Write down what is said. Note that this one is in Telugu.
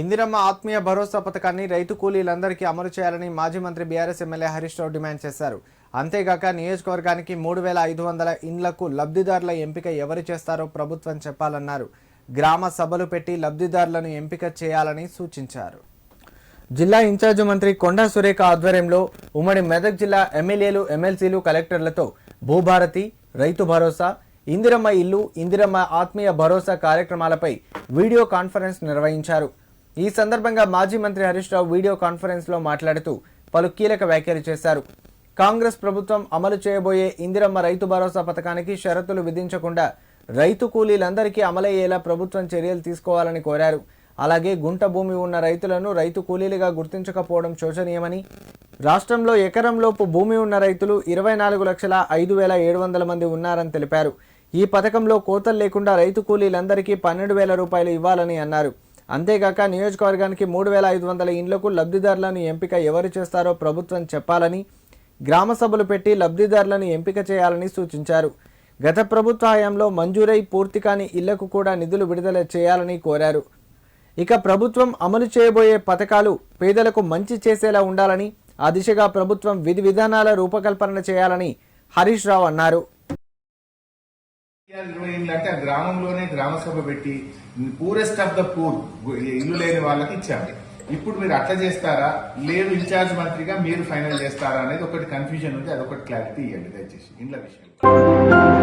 ఇందిరమ్మ ఆత్మీయ భరోసా పథకాన్ని రైతు కూలీలందరికీ అమలు చేయాలని మాజీ మంత్రి BRS MLA Harish Rao demand చేశారు. అంతేగాక నియోజకవర్గానికి మూడు వేల ఐదు వందల ఇండ్లకు లబ్ధిదారుల ఎంపిక ఎవరు చేస్తారో ప్రభుత్వం చెప్పాలన్నారు. గ్రామ సభలు పెట్టి లబ్ధిదారులను ఎంపిక చేయాలని సూచించారు. జిల్లా ఇన్ఛార్జి మంత్రి కొండా సురేఖ ఆధ్వర్యంలో ఉమ్మడి మెదక్ జిల్లా ఎమ్మెల్యేలు ఎమ్మెల్సీలు కలెక్టర్లతో భూభారతి రైతు భరోసా ఇందిరమ్మ ఇల్లు ఇందిరమ్మ ఆత్మీయ భరోసా కార్యక్రమాలపై వీడియో కాన్ఫరెన్స్ నిర్వహించారు. ఈ సందర్భంగా మాజీ మంత్రి హరీష్ రావు వీడియో కాన్ఫరెన్స్లో మాట్లాడుతూ పలు కీలక వ్యాఖ్యలు చేశారు. కాంగ్రెస్ ప్రభుత్వం అమలు చేయబోయే ఇందిరమ్మ రైతు భరోసా పథకానికి షరతులు విధించకుండా రైతు కూలీలందరికీ అమలయ్యేలా ప్రభుత్వం చర్యలు తీసుకోవాలని కోరారు. అలాగే గుంట భూమి ఉన్న రైతులను రైతు కూలీలుగా గుర్తించకపోవడం శోచనీయమని రాష్ట్రంలో ఎకరంలోపు భూమి ఉన్న రైతులు ఇరవై నాలుగు లక్షల ఐదు వేల ఏడు వందల మంది ఉన్నారని తెలిపారు. ఈ పథకంలో కోతలు లేకుండా రైతు కూలీలందరికీ పన్నెండు వేల రూపాయలు ఇవ్వాలని అన్నారు. అంతేగాక నియోజకవర్గానికి మూడు వేల ఐదు వందల ఇండ్లకు లబ్ధిదారులను ఎంపిక ఎవరు చేస్తారో ప్రభుత్వం చెప్పాలని గ్రామ సభలు పెట్టి లబ్ధిదారులను ఎంపిక చేయాలని సూచించారు. గత ప్రభుత్వ హయాంలో మంజూరై పూర్తి కాని ఇళ్ళకు కూడా నిధులు విడుదల చేయాలని కోరారు. ఇక ప్రభుత్వం అమలు చేయబోయే పథకాలు పేదలకు మంచి చేసేలా ఉండాలని ఆ దిశగా ప్రభుత్వం విధి విధానాల రూపకల్పన చేయాలని హరీష్ రావు అన్నారు. అంటే ఆ గ్రామంలోనే గ్రామ సభ పెట్టి పూరెస్ట్ ఆఫ్ ద పూర్ ఇల్లు లేని వాళ్ళకి ఇచ్చారు. ఇప్పుడు మీరు అట్లా చేస్తారా? లేదు ఇన్ఛార్జ్ మంత్రిగా మీరు ఫైనల్ చేస్తారా? అనేది ఒకటి కన్ఫ్యూజన్ ఉంది అదొకటి క్లారిటీ ఇవ్వండి దయచేసి. ఇండ్ల విషయం.